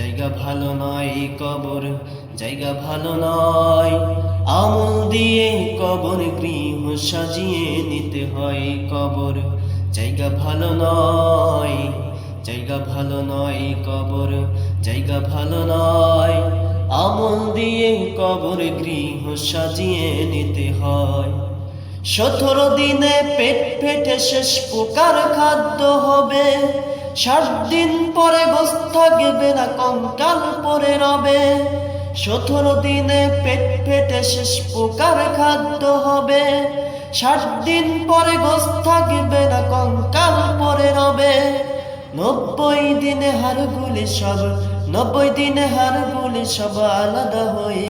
জায়গা ভালো নয় কবর, জায়গা ভালো নয়। আমল দিয়ে কবর গৃহ সাজিয়ে নিতে হয় কবর। জায়গা ভালো নয়, জায়গা ভালো নয় কবর, জায়গা ভালো নয়। আমল দিয়ে কবর গৃহ সাজিয়ে নিতে হয়। সতেরো দিনে পেট ফেটে শেষ পোকার খাদ্য হবে। ষাট দিন পরে গোস থাকবে না কঙ্কাল পরে রবে। সতেরো দিনে পেট ফেটে শেষ পোকার খাদ্য হবে। ষাট দিন পরে গোস থাকবে না কঙ্কাল পরে রবে। নব্বই দিনে হাড়গুলি সব নব্বই দিনে হাড়গুলি সব আলাদা হয়ে